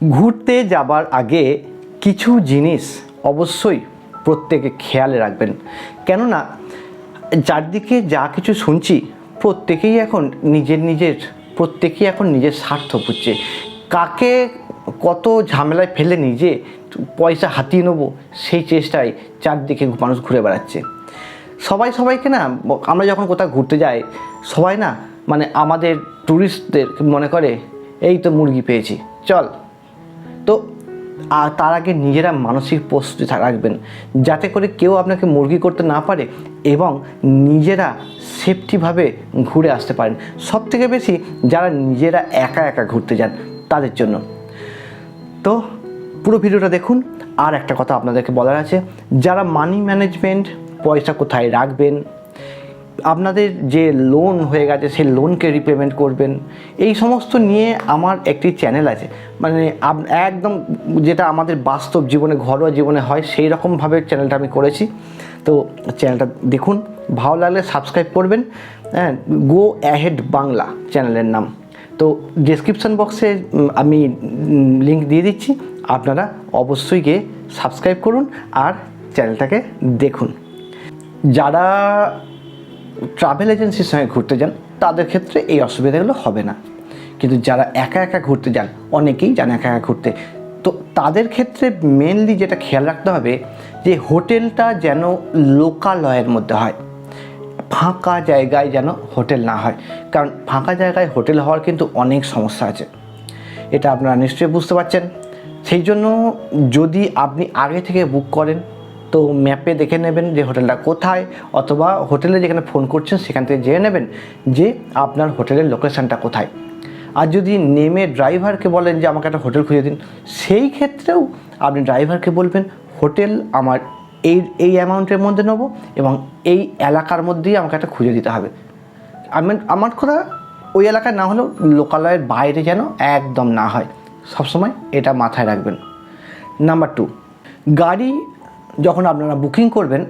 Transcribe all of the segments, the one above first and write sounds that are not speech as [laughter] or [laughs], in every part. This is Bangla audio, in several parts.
ঘুরতে যাবার আগে কিছু জিনিস অবশ্যই প্রত্যেকে খেয়ালে রাখবেন। কেননা চারদিকে যা কিছু শুনছি, প্রত্যেকেই এখন নিজের নিজের, প্রত্যেকেই এখন নিজের স্বার্থ বুঝছে। কাকে কত ঝামেলায় ফেলে নিজে পয়সা হাতিয়ে নেব, সেই চেষ্টায় চারদিকে মানুষ ঘুরে বেড়াচ্ছে। সবাই সবাইকে না, আমরা যখন কোথাও ঘুরতে যাই, সবাই না মানে আমাদের ট্যুরিস্টদের মনে করে, এই তো মুরগি পেয়েছি, চল। আর তার আগে নিজেরা মানসিক প্রস্তুতি রাখবেন। যাতে করে কেউ আপনাকে মুরগি করতে না পারে এবং নিজেরা সেফটিভাবে ঘুরে আসতে পারেন। সব থেকে বেশি যারা নিজেরা একা একা ঘুরতে যান, তাদের জন্য। তো পুরো ভিডিওটা দেখুন। আর একটা কথা আপনাদেরকে বলার আছে, যারা মানি ম্যানেজমেন্ট পয়সা কোথায় রাখবেন আপনাদের যে লোন হয়ে গেছে, সেই লোনকে রিপেমেন্ট করবেন। এই সমস্ত নিয়ে আমার একটি চ্যানেল আছে। মানে একদম যেটা আমাদের বাস্তব জীবনে, ঘরোয়া জীবনে হয়, সেই রকমভাবে চ্যানেলটা আমি করেছি। তো চ্যানেলটা দেখুন, ভালো লাগলে সাবস্ক্রাইব করবেন। হ্যাঁ গো অ্যাহেড বাংলা চ্যানেলের নাম। তো ডেসক্রিপশন বক্সে আমি লিঙ্ক দিয়ে দিচ্ছি। আপনারা অবশ্যই গিয়ে সাবস্ক্রাইব করুন আর চ্যানেলটাকে দেখুন। যারা ট্রাভেল এজেন্সির সঙ্গে ঘুরতে যান, তাদের ক্ষেত্রে এই অসুবিধাগুলো হবে না। কিন্তু যারা একা একা ঘুরতে যান, অনেকেই যান একা একা ঘুরতে। তো তাদের ক্ষেত্রে মেনলি যেটা খেয়াল রাখতে হবে, যে হোটেলটা যেন লোকালয়ের মধ্যে হয়। ফাঁকা জায়গায় যেন হোটেল না হয়। কারণ ফাঁকা জায়গায় হোটেল হওয়ার কিন্তু অনেক সমস্যা আছে। এটা আপনারা নিশ্চয়ই বুঝতে পারছেন। সেই জন্য যদি আপনি আগে থেকে বুক করেন তো ম্যাপে দেখে নেবেন যে হোটেলটা কোথায় অথবা হোটেলে যেখানে ফোন করছেন সেখান থেকে জেনে নেবেন যে আপনার হোটেলের লোকেশানটা কোথায়। আর যদি নেমে ড্রাইভারকে বলেন যে আমাকে একটা হোটেল খুঁজে দিন, সেই ক্ষেত্রেও আপনি ড্রাইভারকে বলবেন, হোটেল আমার এই এই অ্যামাউন্টের মধ্যে নেব এবং এই এলাকার মধ্যেই আমাকে একটা খুঁজে দিতে হবে। আমি আমার কথা ওই এলাকায় না হলেও লোকালয়ের বাইরে যেন একদম না হয়। সবসময় এটা মাথায় রাখবেন। নাম্বার টু, গাড়ি যখন আপনারা বুকিং করবেন,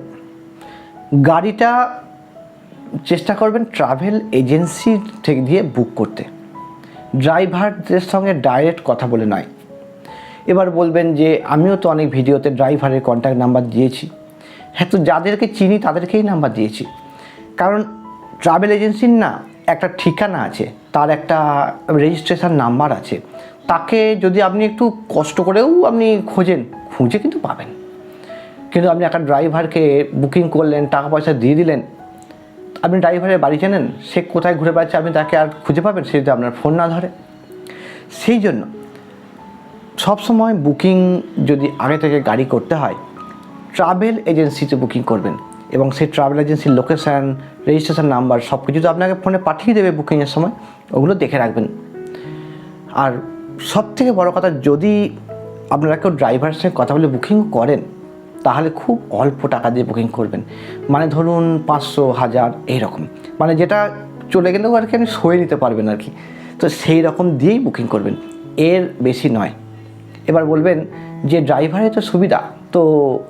গাড়িটা চেষ্টা করবেন ট্রাভেল এজেন্সি থেকে দিয়ে বুক করতে। ড্রাইভারদের সঙ্গে ডাইরেক্ট কথা বলে নয়। এবার বলবেন যে, আমিও তো অনেক ভিডিওতে ড্রাইভারের কন্ট্যাক্ট নাম্বার দিয়েছি। হ্যাঁ তো যাদেরকে চিনি তাদেরকেই নাম্বার দিয়েছি। কারণ ট্রাভেল এজেন্সির না একটা ঠিকানা আছে, তার একটা রেজিস্ট্রেশন নাম্বার আছে। তাকে যদি আপনি একটু কষ্ট করেও আপনি খোঁজেন, খুঁজে কিন্তু পাবেন। কিন্তু আপনি একটা ড্রাইভারকে বুকিং করলেন টাকা পয়সা দিয়ে দিলেন, আপনি ড্রাইভারের বাড়ি জানেন সে কোথায় ঘুরে বেড়াচ্ছে? আপনি তাকে আর খুঁজে পাবেন? সে যদি আপনার ফোন না ধরে। সেই জন্য সবসময় বুকিং যদি আগে থেকে গাড়ি করতে হয়, ট্রাভেল এজেন্সিতে বুকিং করবেন এবং সেই ট্রাভেল এজেন্সির লোকেশান, রেজিস্ট্রেশন নাম্বার সব কিছু তো আপনাকে ফোনে পাঠিয়ে দেবে বুকিংয়ের সময়। ওগুলো দেখে রাখবেন। আর সব থেকে বড় কথা, যদি আপনারা কেউ ড্রাইভারের সঙ্গে কথা বলে বুকিং করেন তাহলে খুব অল্প টাকা দিয়ে বুকিং করবেন। মানে ধরুন পাঁচশো, হাজার এইরকম মানে যেটা চলে গেলেও আর কি আপনি সয়ে নিতে পারবেন আর কি। তো সেই রকম দিয়েই বুকিং করবেন। এর বেশি নয়। এবার বলবেন যে ড্রাইভারের তো সুবিধা, তো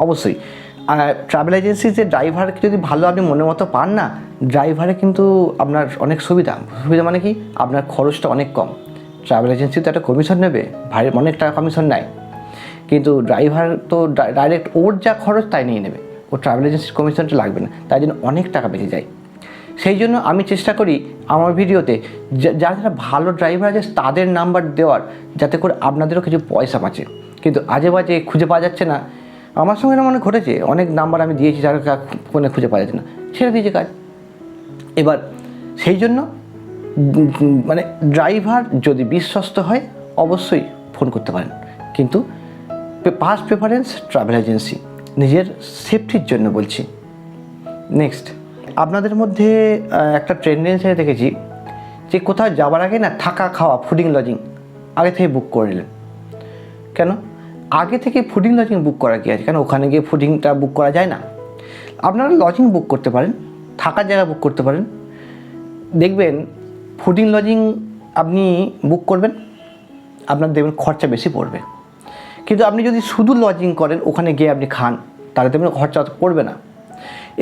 অবশ্যই। ট্রাভেল এজেন্সিতে ড্রাইভারকে যদি ভালো আপনি মনের মতো পান না ড্রাইভারে কিন্তু আপনার অনেক সুবিধা। সুবিধা মানে কি? আপনার খরচটা অনেক কম। ট্রাভেল এজেন্সি তো একটা কমিশন নেবে। ভাই অনেক টাকা কমিশন নেয়। কিন্তু ড্রাইভার তো ডাইরেক্ট ওর যা খরচ তাই নিয়ে নেবে। ও ট্রাভেল এজেন্সির কমিশনটা লাগবে না, তাই জন্য অনেক টাকা বেঁচে যায়। সেই জন্য আমি চেষ্টা করি আমার ভিডিওতে যারা যারা ভালো ড্রাইভার আছে তাদের নাম্বার দেওয়ার, যাতে করে আপনাদেরও কিছু পয়সা বাঁচে। কিন্তু আজে বাজে খুঁজে পাওয়া যাচ্ছে না। আমার সঙ্গে অনেক ঘটেছে, অনেক নাম্বার আমি দিয়েছি যারা ফোনে খুঁজে পাওয়া যাচ্ছে না, ছেড়ে দিয়েছে কাজ। এবার সেই জন্য মানে ড্রাইভার যদি বিশ্বস্ত হয়, অবশ্যই ফোন করতে পারেন। কিন্তু ফার্স্ট প্রেফারেন্স ট্রাভেল এজেন্সি নিজের সেফটির জন্য বলছি। নেক্সট আপনাদের মধ্যে একটা টেন্ডেন্সি দেখেছি, যে কোথাও যাওয়ার আগে না থাকা, খাওয়া ফুডিং লজিং আগে থেকে বুক করে নিলেন। কেন? আগে থেকে ফুডিং লজিং বুক করা কি আছে? কেন ওখানে গিয়ে ফুডিংটা বুক করা যায় না? আপনারা লজিং বুক করতে পারেন, থাকার জায়গা বুক করতে পারেন। দেখবেন ফুডিং লজিং আপনি বুক করবেন, আপনার দেখবেন খরচা বেশি পড়বে। কিন্তু আপনি যদি শুধু লজিং করেন, ওখানে গিয়ে আপনি খান, তাহলে দেখবেন খরচা পড়বে না।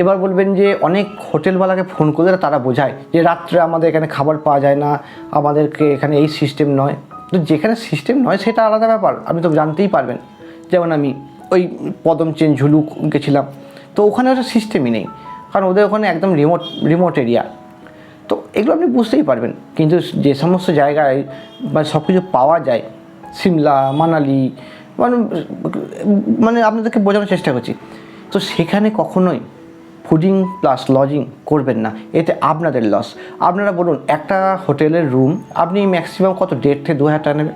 এবার বলবেন যে, অনেক হোটেলওয়ালাকে ফোন করলে তারা বোঝায় যে, রাত্রে আমাদের এখানে খাবার পাওয়া যায় না, আমাদেরকে এখানে এই সিস্টেম নয়। তো যেখানে সিস্টেম নয়, সেটা আলাদা ব্যাপার, আপনি তো জানতেই পারবেন। যেমন আমি ওই পদম চেন ঝুলুক গেছিলাম, তো ওখানে ওটা সিস্টেমই নেই, কারণ ওদের ওখানে একদম রিমোট রিমোট এরিয়া তো এগুলো আপনি বুঝতেই পারবেন, কিন্তু যে সমস্ত জায়গায় মানে সব কিছু পাওয়া যায়, সিমলা, মানালি মানে মানে আপনাদেরকে বোঝানোর চেষ্টা করছি। তো সেখানে কখনোই ফুডিং প্লাস লজিং করবেন না। এতে আপনাদের লস আপনারা বলুন, একটা হোটেলের রুম আপনি ম্যাক্সিমাম কত? দেড় থেকে দু হাজার টাকা নেবেন।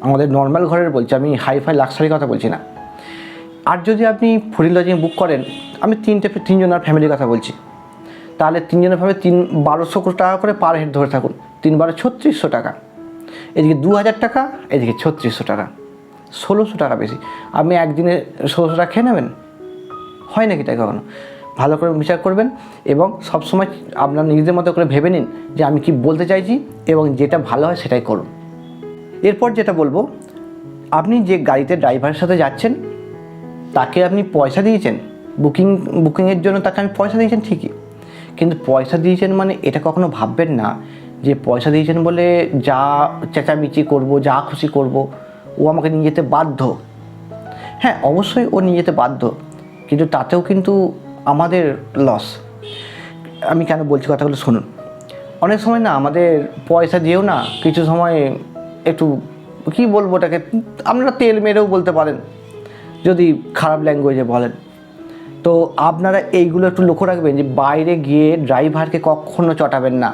আমাদের নর্মাল ঘরের বলছি, আমি হাইফাই লাক্সারি কথা বলছি না। আর যদি আপনি ফুডিং লজিং বুক করেন, আমি তিনটে তিনজনের ফ্যামিলির কথা বলছি। তাহলে তিনজনের ভাবে তিন, বারোশো টাকা করে পার হেড ধরে থাকুন। তিন বারো ছত্রিশশো টাকা। এদিকে দু হাজার টাকা, এদিকে ছত্রিশশো টাকা। ষোলোশো টাকা বেশি। আপনি একদিনে ষোলোশো টাকা খেয়ে নেবেন? হয় নাকি তাই কখনো? ভালো করে বিচার করবেন এবং সবসময় আপনার নিজেদের মতো করে ভেবে নিন যে আমি কি বলতে চাইছি এবং যেটা ভালো হয় সেটাই করুন। এরপর যেটা বলব, আপনি যে গাড়িতে ড্রাইভারের সাথে যাচ্ছেন, তাকে আপনি পয়সা দিয়েছেন। বুকিং বুকিংয়ের জন্য তাকে আমি পয়সা দিয়েছেন ঠিকই। কিন্তু পয়সা দিয়েছেন মানে এটা কখনো ভাববেন না যে পয়সা দিয়েছেন বলে যা চেঁচামেচি করব, যা খুশি করব ও আমাকে নিয়ে যেতে বাধ্য। হ্যাঁ অবশ্যই ও নিয়ে যেতে বাধ্য, কিন্তু তাতেও কিন্তু আমাদের লস আমি কেন বলছি কথাগুলো শুনুন। অনেক সময় না আমাদের পয়সা দিয়েও না কিছু সময় একটু, কি বলব ওটাকে, আপনারা তেল মেরেও বলতে পারেন, যদি খারাপ ল্যাঙ্গুয়েজে বলেন। তো আপনারা এইগুলো একটু লক্ষ্য রাখবেন যে বাইরে গিয়ে ড্রাইভারকে কখনো চটাবেন না।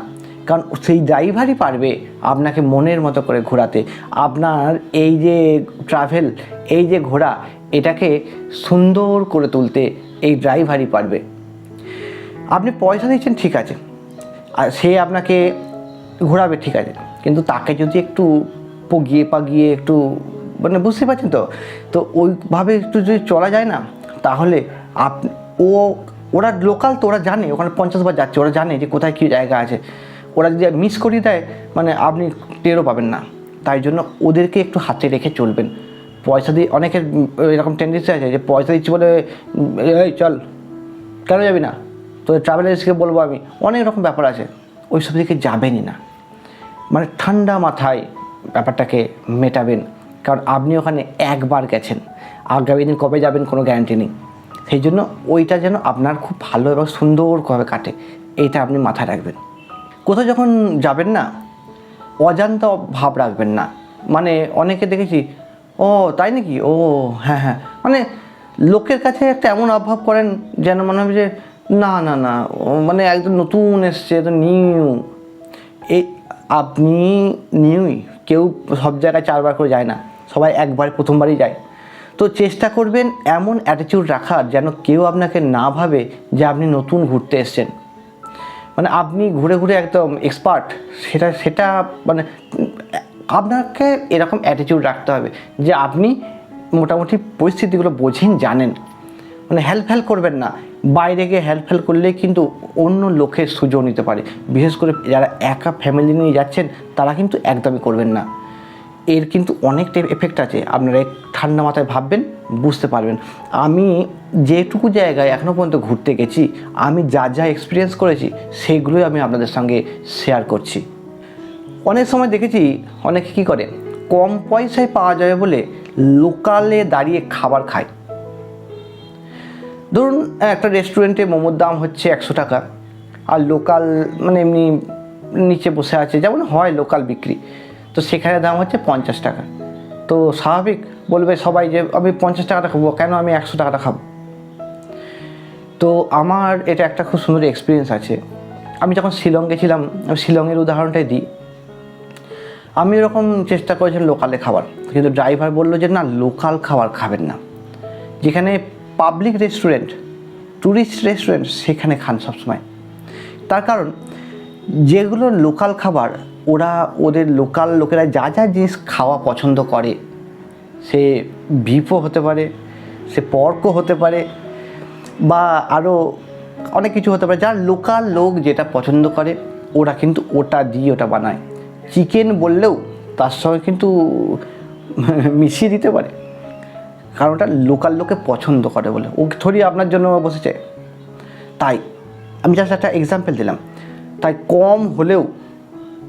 কারণ সেই ড্রাইভারই পারবে আপনাকে মনের মতো করে ঘোরাতে। আপনার এই যে ট্রাভেল এই যে ঘোরা, এটাকে সুন্দর করে তুলতে এই ড্রাইভারই পারবে। আপনি পয়সা দিচ্ছেন, ঠিক আছে। আর সে আপনাকে ঘোরাবে, ঠিক আছে। কিন্তু তাকে যদি একটু পগিয়ে পাগিয়ে একটু মানে বুঝতে পারছেন তো? তো ওইভাবে একটু যদি চলা যায় না, তাহলে আপ, ও, ওরা লোকাল তো, ওরা জানে। ওখানে পঞ্চাশ বার যাচ্ছে, ওরা জানে যে কোথায় কী জায়গা আছে। ওরা যদি মিস করিয়ে দেয় মানে আপনি টেরও পাবেন না। তাই জন্য ওদেরকে একটু হাতে রেখে চলবেন। পয়সা দিয়ে অনেকের এরকম টেন্ডেন্সি আছে যে পয়সা দিচ্ছি বলে এই চল, কেন যাবি না? তো ট্রাভেল এজেন্সিকে বলব আমি। অনেক রকম ব্যাপার আছে। ওই সব দিকে যাবেনই না। মানে ঠান্ডা মাথায় ব্যাপারটাকে মেটাবেন। কারণ আপনি ওখানে একবার গেছেন। আগামী দিন কবে যাবেন কোনো গ্যারান্টি নেই। সেই জন্য ওইটা যেন আপনার খুব ভালো এবং সুন্দরভাবে কাটে। এইটা আপনি মাথায় রাখবেন। কোথাও যখন যাবেন না, অজান্তা ভাব রাখবেন না। মানে অনেকে দেখেছি, ও, তাই নাকি? ও হ্যাঁ হ্যাঁ। মানে লোকের কাছে একটা এমন অভাব করেন যেন মনে হবে যে, না না না মানে একদম নতুন এসছে, একদম নিউ এই আপনি নিউই কেউ সব জায়গায় চারবার করে যায় না, সবাই একবার প্রথমবারই যায়। তো চেষ্টা করবেন এমন অ্যাটিটিউড রাখার যেন কেউ আপনাকে না ভাবে যে আপনি নতুন ঘুরতে এসছেন। মানে আপনি ঘুরে ঘুরে একদম এক্সপার্ট সেটা সেটা মানে আপনাকে এরকম অ্যাটিটিউড রাখতে হবে যে আপনি মোটামুটি পরিস্থিতিগুলো বোঝেন, জানেন। মানে হেল্প হেল্প করবেন না। বাইরে গিয়ে হেল্প হেল্প করলে কিন্তু অন্য লোকের সুযোগ নিতে পারে। বিশেষ করে যারা একা ফ্যামিলি নিয়ে যাচ্ছেন, তারা কিন্তু একদমই করবেন না। এর কিন্তু অনেকটা এফেক্ট আছে। আপনারা ঠান্ডা মাথায় ভাববেন, বুঝতে পারবেন। আমি যেটুকু জায়গায় এখনও পর্যন্ত ঘুরতে গেছি, আমি যা যা এক্সপিরিয়েন্স করেছি, সেগুলোই আমি আপনাদের সঙ্গে শেয়ার করছি। অনেক সময় দেখেছি, অনেকে কী করে, কম পয়সায় পাওয়া যাবে বলে লোকালে দাঁড়িয়ে খাবার খায়। ধরুন, একটা রেস্টুরেন্টে মোমোর দাম হচ্ছে একশো টাকা, আর লোকাল মানে এমনি নিচে বসে আছে, যেমন হয় লোকাল বিক্রি। তো সেখানে দাম হচ্ছে পঞ্চাশ টাকা। তো স্বাভাবিক বলবে সবাই যে, আমি পঞ্চাশ টাকাটা খাব, কেন আমি একশো টাকাটা খাব? তো আমার এটা একটা খুব সুন্দর এক্সপিরিয়েন্স আছে। আমি যখন শিলং গেছিলাম আমি শিলংয়ের উদাহরণটাই দিই। আমি এরকম চেষ্টা করেছিলাম লোকালে খাবার। কিন্তু ড্রাইভার বলল যে, না লোকাল খাবার খাবেন না। যেখানে পাবলিক রেস্টুরেন্ট ট্যুরিস্ট রেস্টুরেন্ট সেখানে খান সবসময়। তার কারণ, যেগুলো লোকাল খাবার ওরা ওদের লোকাল লোকেরা যা যা জিনিস খাওয়া পছন্দ করে, সে বিফও হতে পারে, সে পর্কও হতে পারে, বা আরও অনেক কিছু হতে পারে। যার লোকাল লোক যেটা পছন্দ করে, ওরা কিন্তু ওটা দিয়ে ওটা বানায়। চিকেন বললেও তার সঙ্গে কিন্তু [laughs] মিশিয়ে দিতে পারে। কারণ ওটা লোকাল লোকে পছন্দ করে বলে। ও থরি আপনার জন্য বসেছে। তাই, আমি জাস্ট একটা এক্সাম্পল দিলাম। তাই কম হলেও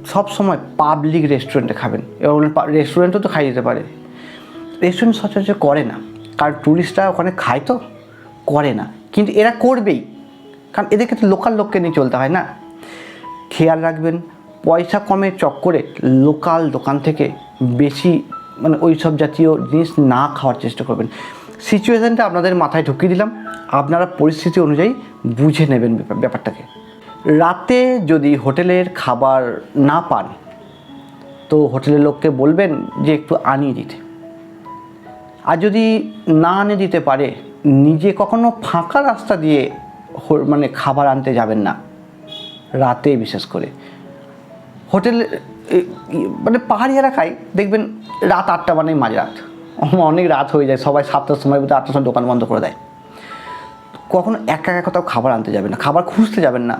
সব সময় পাবলিক রেস্টুরেন্টে খাবেন। বলুন রেস্টুরেন্টও তো খাই যেতে পারে। রেস্টুরেন্ট সচরাচর করে না। কারণ ট্যুরিস্টরা ওখানে খায় তো, করে না। কিন্তু এরা করবেই। কারণ এদেরকে তো লোকাল লোককে নিয়ে চলতে হয় না। খেয়াল রাখবেন, পয়সা কমের চক্করে লোকাল দোকান থেকে বেশি মানে ওই সব জাতীয় জিনিস না খাওয়ার চেষ্টা করবেন। সিচুয়েশানটা আপনাদের মাথায় ঢুকিয়ে দিলাম। আপনারা পরিস্থিতি অনুযায়ী বুঝে নেবেন ব্যাপার- ব্যাপারটাকে। রাতে যদি হোটেলের খাবার না পান, তো হোটেলের লোককে বলবেন যে একটু আনিয়ে দিতে। আর যদি না আনে দিতে পারে, নিজে কখনো ফাঁকা রাস্তা দিয়ে মানে খাবার আনতে যাবেন না, রাতে বিশেষ করে। হোটেল মানে পাহাড়ি এলাকায় দেখবেন রাত আটটা মানে মাঝরাত। [laughs] অনেক রাত হয়ে যায়, সবাই সাতটার সময় বোধহয় আটটার সময় দোকান বন্ধ করে দেয়। কখনো একা একা কোথাও খাবার আনতে যাবেন না, খাবার খুঁজতে যাবেন না।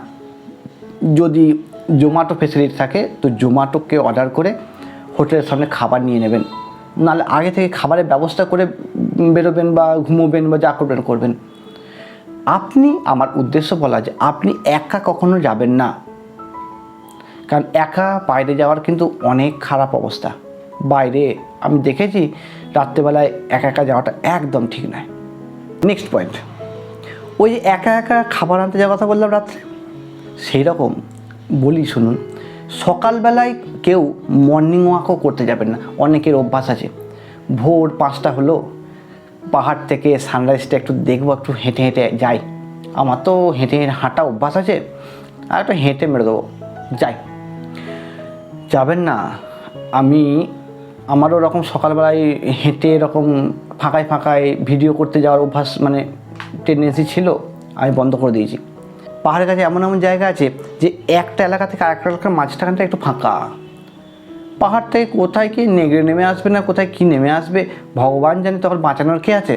যদি জোম্যাটো ফেসিলিটি থাকে, তো জোম্যাটোকে অর্ডার করে হোটেলের সামনে খাবার নিয়ে নেবেন। নাহলে আগে থেকে খাবারের ব্যবস্থা করে বেরোবেন বা ঘুমোবেন বা যা করবেন করবেন। আপনি, আমার উদ্দেশ্য বলা যে আপনি একা কখনো যাবেন না। কারণ একা বাইরে যাওয়ার কিন্তু অনেক খারাপ অবস্থা। বাইরে, আমি দেখেছি রাত্রেবেলায় একা একা যাওয়াটা একদম ঠিক নয়। নেক্সট পয়েন্ট ওই যে একা একা খাবার আনতে যাওয়ার কথা বললাম রাত্রে। সেই রকম। বলি, শুনুন, সকালবেলায় কেউ মর্নিং ওয়াকও করতে যাবেন না, অনেকের অভ্যাস আছে। ভোর পাঁচটা হলো, পাহাড় থেকে সানরাইজটা একটু দেখব, একটু হেঁটে হেঁটে যাই। আমার তো হেঁটে হেঁটে হাঁটা অভ্যাস আছে, আর একটু হেঁটে মেরে দেবো, যাই। যাবেন না, আমি, আমারও ওরকম সকালবেলায় হেঁটে এরকম ফাঁকায় ফাঁকায় ভিডিও করতে যাওয়ার অভ্যাস মানে টেন্ডেন্সি ছিল, আমি বন্ধ করে দিয়েছি। পাহাড়ের কাছে এমন এমন জায়গা আছে যে একটা এলাকা থেকে আরেকটা এলাকার মাঝখানটা একটু ফাঁকা। পাহাড় থেকে কোথায় কি নেগড়ে নেমে আসবে না কোথায় কি নেমে আসবে, ভগবান জানে তখন বাঁচানোর কে আছে?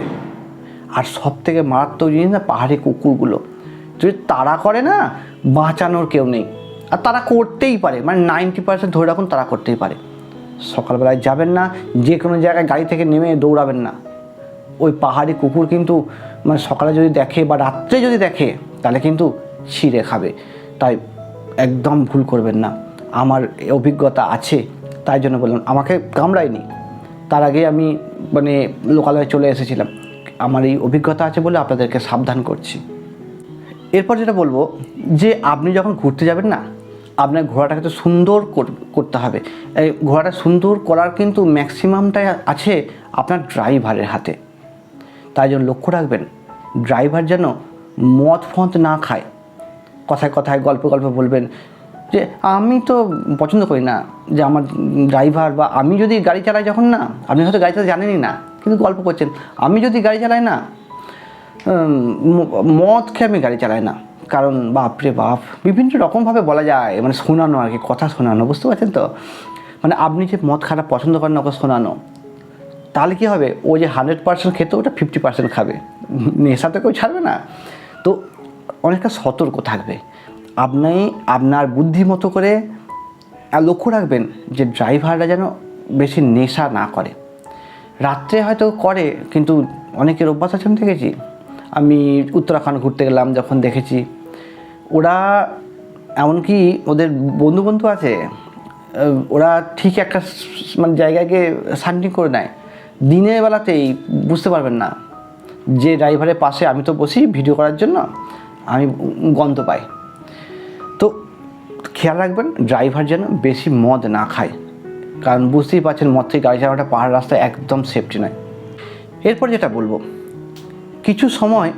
আর সব থেকে মারাত্মক জিনিস না পাহাড়ি কুকুরগুলো। যদি তারা করে না, বাঁচানোর কেউ নেই। আর তারা করতেই পারে মানে নাইনটি পার্সেন্ট ধরে রাখুন তারা করতেই পারে। সকালবেলায় যাবেন না যে কোনো জায়গায় গাড়ি থেকে নেমে দৌড়াবেন না। ওই পাহাড়ি কুকুর কিন্তু মানে সকালে যদি দেখে বা রাত্রে যদি দেখে, তাহলে কিন্তু ছিঁড়ে খাবে। তাই একদম ভুল করবেন না। আমার অভিজ্ঞতা আছে, তাই জন্য বললাম, আমাকে কামড়ায়নি। তার আগে আমি মানে লোকালয়ে চলে এসেছিলাম। আমার এই অভিজ্ঞতা আছে বলে আপনাদেরকে সাবধান করছি। এরপর যেটা বলব, যে আপনি যখন ঘুরতে যাবেন না, আপনার ঘোড়াটাকে তো সুন্দর কর- করতে হবে। এই ঘোড়াটা সুন্দর করার কিন্তু ম্যাক্সিমামটাই আছে আপনার ড্রাইভারের হাতে। তাই জন্য লক্ষ্য রাখবেন, ড্রাইভার যেন মদ ফদ না খায়। কথায় কথায়, গল্প গল্প বলবেন যে, আমি তো পছন্দ করি না যে আমার ড্রাইভার বা আমি যদি গাড়ি চালাই যখন না, আপনি হয়তো গাড়ি চালাতে জানেনই না, কিন্তু গল্প করছেন। আমি যদি গাড়ি চালাই না মদ খেয়ে আমি গাড়ি চালাই না। কারণ বাপরে বাপ, বিভিন্ন রকমভাবে বলা যায় মানে শোনানো আর কি, কথা শোনানো, বুঝতে পারছেন তো? মানে আপনি যে মদ খারাপ পছন্দ করেন ওকে শোনানো, তাহলে কী হবে? ও যে হান্ড্রেড পার্সেন্ট খেতে, ওটা ফিফটি পার্সেন্ট খাবে। নেশা তো কেউ ছাড়বে না। তো অনেকটা সতর্ক থাকবে। আপনি আপনার বুদ্ধি মতো করে লক্ষ্য রাখবেন যে ড্রাইভাররা যেন বেশি নেশা না করে। রাত্রে হয়তো করে, কিন্তু অনেকের অভ্যাস আছে, আমি দেখেছি। আমি উত্তরাখণ্ড ঘুরতে গেলাম, যখন দেখেছি। ওরা এমনকি ওদের বন্ধু বন্ধু আছে ওরা ঠিক একটা মানে জায়গাকে শান্তি করে নেয়। দিনের বেলাতেই বুঝতে পারবেন না যে ড্রাইভারের পাশে আমি তো বসি ভিডিও করার জন্য। আমি গন্ধ পাই। তো খেয়াল রাখবেন, ড্রাইভার যেন বেশি মদ না খায়। কারণ বুঝতেই পারছেন, মদ থেকে গাড়ি চালানোটা পাহাড় রাস্তায় একদম সেফটি নয়। এরপর যেটা বলব, কিছু সময়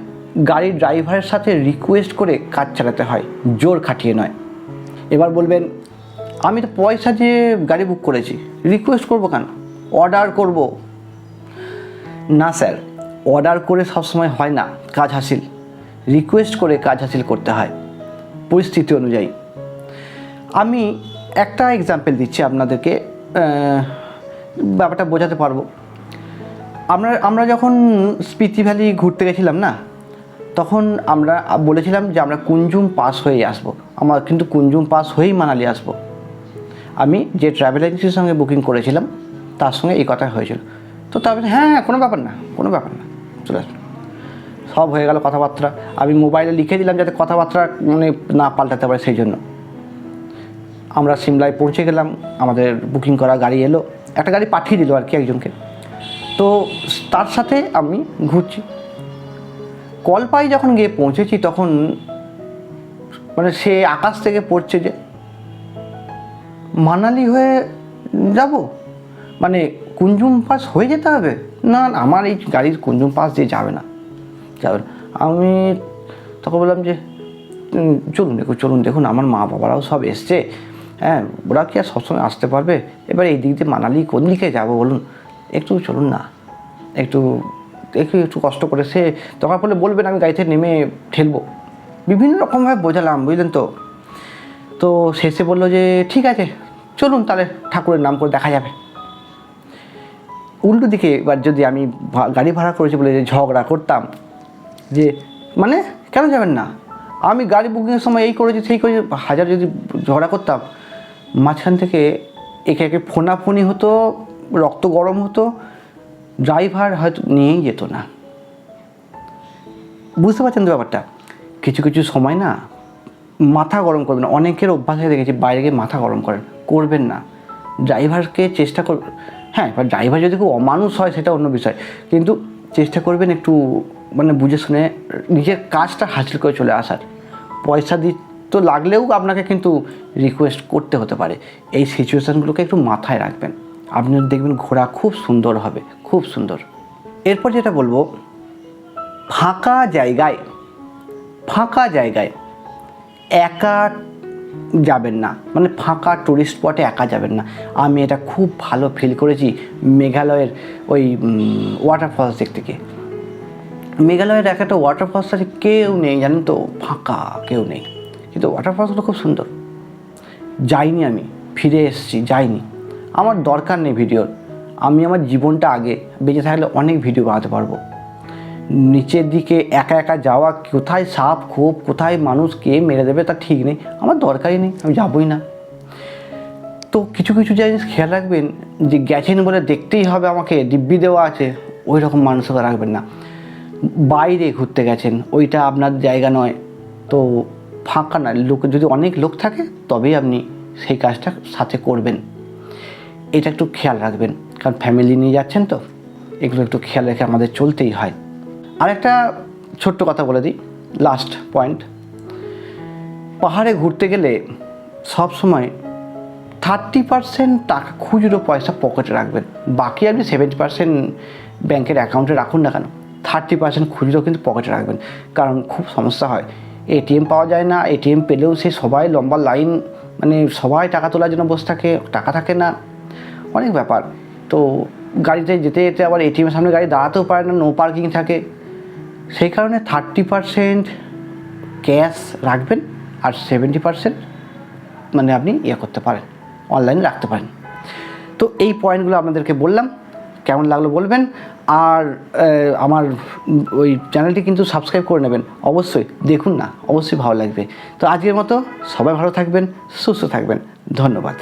গাড়ির ড্রাইভারের সাথে রিকোয়েস্ট করে কাজ চালাতে হয়, জোর খাটিয়ে নয়। এবার বলবেন, আমি তো পয়সা দিয়ে গাড়ি বুক করেছি রিকোয়েস্ট করব কেন? অর্ডার করব? না স্যার অর্ডার করে সবসময় হয় না, কাজ হাসিল। রিকোয়েস্ট করে কাজ হাসিল করতে হয়, পরিস্থিতি অনুযায়ী। আমি একটা এক্সাম্পল দিচ্ছি আপনাদেরকে ব্যাপারটা বোঝাতে পারব। আমরা আমরা যখন স্পিতি ভ্যালি ঘুরতে গেছিলাম না, তখন আমরা বলেছিলাম যে আমরা কুঞ্জুম পাস হয়েই আসব। আমার কিন্তু কুঞ্জুম পাস হয়েই মানালি আসব। আমি যে ট্রাভেল এজেন্সির সঙ্গে বুকিং করেছিলাম, তার সঙ্গে এই কথা হয়েছিল। তো তারপরে হ্যাঁ হ্যাঁ কোনো ব্যাপার না, কোনো ব্যাপার না, চলে আসবে। সব হয়ে গেল কথাবার্তা। আমি মোবাইলে লিখে দিলাম যাতে কথাবার্তা মানে না পাল্টাতে পারে সেই জন্য। আমরা সিমলায় পৌঁছে গেলাম, আমাদের বুকিং করা গাড়ি এলো, একটা গাড়ি পাঠিয়ে দিল আর কি একজনকে। তো তার সাথে আমি ঘুরছি। কলপাই যখন গিয়ে পৌঁছেছি তখন মানে সে আকাশ থেকে পড়ছে যে, মানালি হয়ে যাব? মানে কুঞ্জুম পাস হয়ে যেতে হবে? না, আমার এই গাড়ির কুঞ্জুম পাস দিয়ে যাবে না। যাবে আমি তখন বললাম যে চলুন দেখুন চলুন দেখুন, আমার মা বাবারাও সব এসছে। হ্যাঁ ওরা কি আর সবসময় আসতে পারবে? এবার এই দিক দিয়ে মানালি কোন দিকে যাব বলুন? একটু চলুন না। একটু একটু একটু কষ্ট করে সে তখন বলে বলবেন আমি গাড়িতে নেমে ঠেলবো। বিভিন্ন রকমভাবে বোঝালাম, বুঝলেন তো। তো শেষে বলল যে, ঠিক আছে, চলুন তাহলে ঠাকুরের নাম করে দেখা যাবে। উল্টো দিকে এবার যদি আমি গাড়ি ভাড়া করেছি বলে যে ঝগড়া করতাম যে মানে কেন যাবেন না? আমি গাড়ি বুকিংয়ের সময় এই করেছি, সেই করেছি, হাজার যদি ঝগড়া করতাম, মাঝখান থেকে একে একে ফোনাফোনি হতো, রক্ত গরম হতো ড্রাইভার হয়তো নিয়েই যেত না। বুঝতে পারছেন তো ব্যাপারটা? কিছু কিছু সময় না মাথা গরম করবেন অনেকের অভ্যাস হয়ে দেখেছি বাইরে গিয়ে মাথা গরম করেন, করবেন না। ড্রাইভারকে চেষ্টা কর হ্যাঁ এবার ড্রাইভার যদি খুব অমানুষ হয়, সেটা অন্য বিষয়। কিন্তু চেষ্টা করবেন একটু মানে বুঝে শুনে নিজের কাজটা হাসিল করে চলে আসার। পয়সা দি তো লাগলেও আপনাকে কিন্তু রিকোয়েস্ট করতে হতে পারে। এই সিচুয়েশানগুলোকে একটু মাথায় রাখবেন। আপনি দেখবেন ঘোরা খুব সুন্দর হবে, খুব সুন্দর। এরপর যেটা বলব, ফাঁকা জায়গায় ফাঁকা জায়গায় একা যাবেন না। মানে ফাঁকা টুরিস্ট স্পটে একা যাবেন না। আমি এটা খুব ভালো ফিল করেছি মেঘালয়ের ওই ওয়াটারফলস দিক থেকে মেঘালয়ের এক একটা ওয়াটারফলস আছে কেউ নেই, জানেন তো? ফাঁকা, কেউ নেই। কিন্তু ওয়াটারফলসগুলো খুব সুন্দর। যাইনি আমি, ফিরে এসেছি, যাইনি। আমার দরকার নেই ভিডিওর। আমি আমার জীবনটা আগে, বেঁচে থাকলে অনেক ভিডিও বানাতে পারব। নিচের দিকে একা একা যাওয়া, কোথায় সাপ, খোপ, কোথায় মানুষ, কে মেরে দেবে তা ঠিক নেই। আমার দরকারই নেই, আমি যাবই না। তো কিছু কিছু জিনিস খেয়াল রাখবেন, যে গেছেন বলে দেখতেই হবে আমাকে, দিব্যি দেওয়া আছে ওই রকম মানসিকতা রাখবেন না। বাইরে ঘুরতে গেছেন, ওইটা আপনার জায়গা নয়। তো ফাঁকা না, লোক, যদি অনেক লোক থাকে, তবেই আপনি সেই কাজটা সাথে করবেন। এটা একটু খেয়াল রাখবেন, কারণ ফ্যামিলি নিয়ে যাচ্ছেন তো, এগুলো একটু খেয়াল রেখে আমাদের চলতেই হয়। আর একটা ছোট্ট কথা বলে দিই লাস্ট পয়েন্ট পাহাড়ে ঘুরতে গেলে সব সময় থার্টি পার্সেন্ট টাকা খুচরো পয়সা পকেটে রাখবেন, বাকি আপনি সেভেন্টি পার্সেন্ট ব্যাংকের অ্যাকাউন্টে রাখুন না কেন? থার্টি পার্সেন্ট খুচরো কিন্তু পকেটে রাখবেন। কারণ খুব সমস্যা হয়। এটিএম পাওয়া যায় না এটিএম পেলেও সে সবাই লম্বা লাইন মানে সবাই টাকা তোলার জন্য বসে থাকে, টাকা থাকে না। অনেক ব্যাপার। তো গাড়িতে যেতে যেতে আবার এটিএমের সামনে গাড়ি দাঁড়াতেও পারে না, নো পার্কিং থাকে। সেই কারণে থার্টি পার্সেন্ট ক্যাশ রাখবেন আর সেভেন্টি পার্সেন্ট মানে আপনি ইয়ে করতে পারেন, অনলাইনে রাখতে পারেন। তো এই পয়েন্টগুলো আপনাদেরকে বললাম। কেমন লাগল বলবেন? আর আমার ওই চ্যানেলটি কিন্তু সাবস্ক্রাইব করে নেবেন। অবশ্যই দেখুন না, অবশ্যই ভালো লাগবে। তো আজকের মতো সবাই ভালো থাকবেন, সুস্থ থাকবেন। ধন্যবাদ।